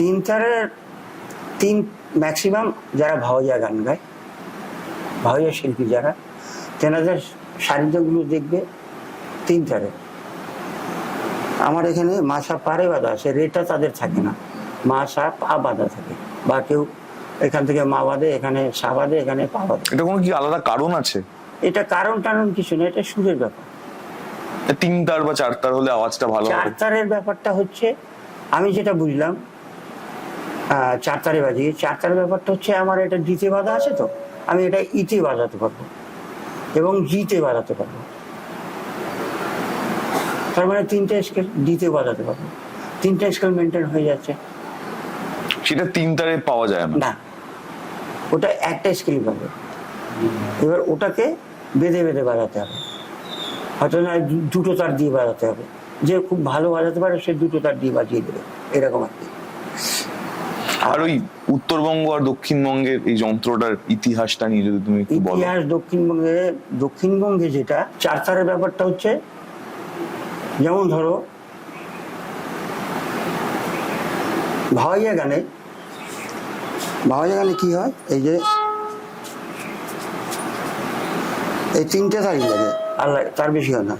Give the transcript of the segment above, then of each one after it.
তিন তারের তিন ম্যাক্সিমাম যারা ভাওয়াইয়া গান গায় ভাওয়াইয়া শিল্পী যারা তেনাদের সান্নিধ্যগুলো দেখবে তিন তারে আমার এখানে মাসা পারে বাঁধা আছে রেটা তাদের থাকে না। মাসা পা বাঁধা থাকে বা কেউ এখান থেকে মা বাঁধে এখানে সা বাঁধে এখানে পা বাঁধে এটা কোনো কি আলাদা কারণ আছে? এটা কারণ টারণ কিছু না এটা সুরের ব্যাপার। তিন তার বা চার তার হলে আওয়াজটা ভালো চার তারের ব্যাপারটা হচ্ছে আমি যেটা বুঝলাম চার তারে বাজি। চার তারের ব্যাপারটা হচ্ছে আমার এটা ডিতে বাঁধা আছে তো আমি এটা ইতে বাজাতে পারব। এবং জিতে বাজাতে পারব। তার মানে তিনটে স্কেল ডিতে বাজাতে পারব। তিনটে স্কেল মেনটেন হয়ে যাচ্ছে। সেটা তিন তারে পাওয়া যায় না। না। ওটা একটা স্কেলই পাবে। এবার ওটাকে বেঁধে বেঁধে বাজাতে হবে। হয়তো না দুটো তার দিয়ে বাজাতে হবে। যে খুব ভালো বাজাতে পারে সে দুটো তার দিয়ে বাজিয়ে দেবে। এরকম আর কি। আর ওই উত্তরবঙ্গ আর দক্ষিণবঙ্গের এই যন্ত্রটার ইতিহাসটা নিয়ে যদি তুমি ইতিহাস দক্ষিণবঙ্গে দক্ষিণবঙ্গে যেটা চার তারের ব্যাপারটা হচ্ছে, যেমন ধরো, ভাওয়াইয়া গানে ভাওয়াইয়া গানে কি হয়? এই যে, এই তিনটে তারই লাগে, আর তার বেশি হয় না।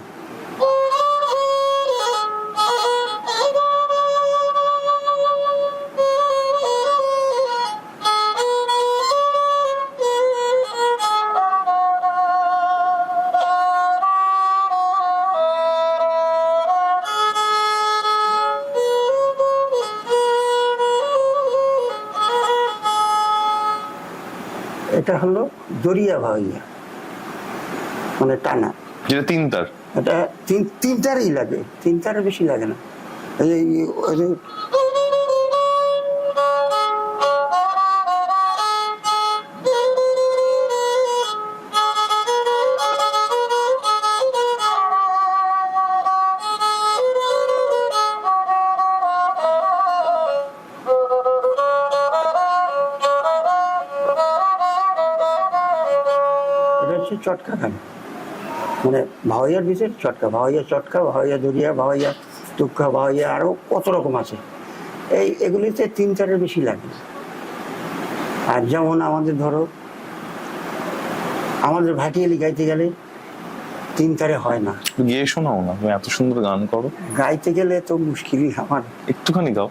এটা হলো দরিয়া ভাইয়া মানে টানা। যেটা তিন তার এটা তিন তিন তারই লাগে তিন তার বেশি লাগে না। এই হচ্ছে চটকা খান। মানে ভাওয়াইয়ার ভিতরে চটকা ভাওয়াইয়া চটকা ভাওয়াইয়া দরিয়া ভাওয়াইয়া টুক্কা ভাওয়াইয়া আরও কত রকম আছে। এই এগুলিতে তিন চারের বেশি লাগে। আর যেমন আমাদের ধরো আমাদের ভাটিয়ালি গাইতে গেলে তিন তারে হয় না। গিয়ে শোনাও না তুমি এত সুন্দর গান করো। গাইতে গেলে তো মুশকিলই আমার। একটুখানি গাও।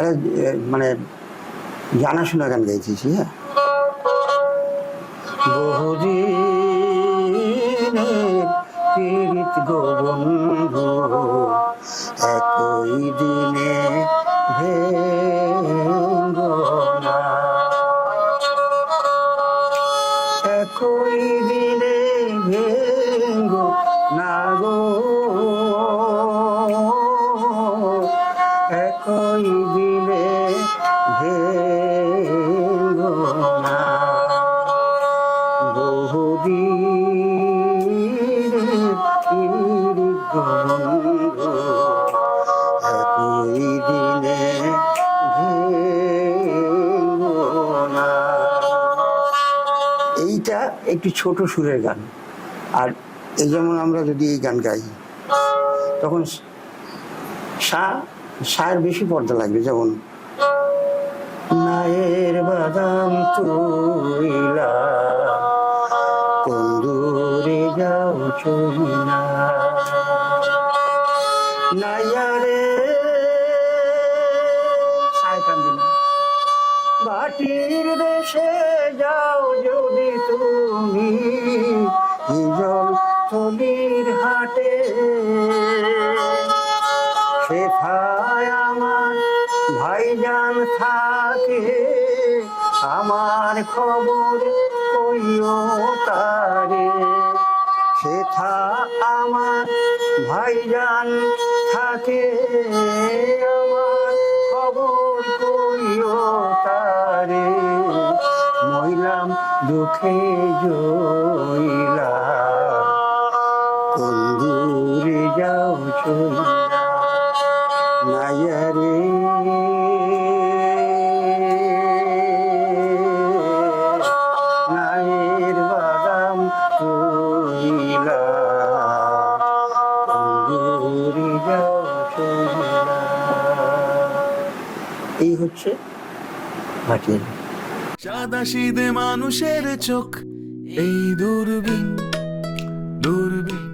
আরে, মানে জানাশোনা গান গাইতেছি হ্যাঁ। বহুদিন পীড়িত গো এইটা একটু ছোট সুরের গান। আর এই যেমন আমরা যদি এই গান গাই, তখন সা, সায়ের বেশি পর্দা লাগবে। যেমন, নায়ের বাদাম তুইলা কান দিলাম। বাটির দেশে যাও যদি তুমি জল থলির হাটে। সেথায় আমার ভাইজান থাকে, আমার খবর কইও তারে। সেথা আমার ভাইজান থাকে, আমার খবর করিও তারে। মহিলাম দুঃখে জইলা কোন দূরে যাও চইলা এই হচ্ছে মাটির সাদা মানুষের চোখ এই দূরবীন দূরবীন।